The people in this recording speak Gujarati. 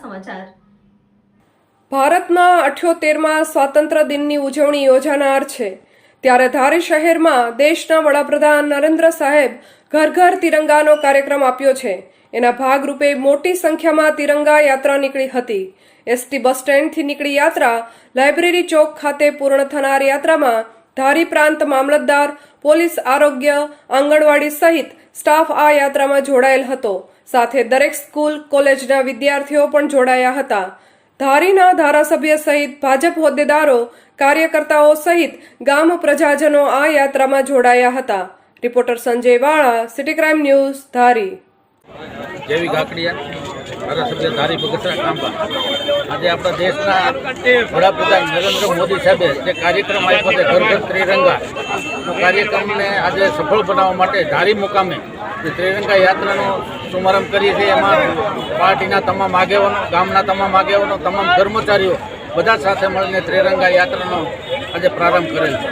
સમાચાર. ભારતના અઠ્યોતેરમાં સ્વાતંત્ર્ય દિનની ઉજવણી યોજાનાર છે. ત્યારે ધારી શહેરમાં દેશના વડાપ્રધાન નરેન્દ્ર સાહેબ ઘર ઘર તિરંગાનો કાર્યક્રમ આપ્યો છે. એના ભાગરૂપે મોટી સંખ્યામાં તિરંગા યાત્રા નીકળી હતી. એસટી બસ સ્ટેન્ડથી નીકળી યાત્રા લાઇબ્રેરી ચોક ખાતે પૂર્ણ થનાર યાત્રામાં ધારી પ્રાંત મામલતદાર, પોલીસ આરોગ્ય, આંગણવાડી સહિત સ્ટાફ આ યાત્રામાં જોડાયેલ હતો. સાથે દરેક સ્કૂલ, કોલેજના વિદ્યાર્થીઓ પણ જોડાયા હતા. ધારીના ધારાસભ્ય સહિત ભાજપ હોદ્દેદારો, કાર્યકર્તાઓ સહિત ગામ પ્રજાજનો આ યાત્રામાં જોડાયા હતા. રિપોર્ટર સંજય વાળા, સિટી ક્રાઇમ ન્યૂઝ, ધારી. જેવી ધારી આજે આપણા દેશના વડાપ્રધાન નરેન્દ્ર મોદી સાહેબે જે કાર્યક્રમ આપ્યો છે ઘર ત્રિરંગા કાર્યક્રમને આજે સફળ બનાવવા માટે ધારી મુકામે ત્રિરંગા યાત્રાનો શુભારંભ કરીએ છીએ. એમાં પાર્ટીના તમામ આગેવાનો, ગામના તમામ આગેવાનો, તમામ કર્મચારીઓ બધા સાથે મળીને ત્રિરંગા યાત્રાનો આજે પ્રારંભ કરેલ છે.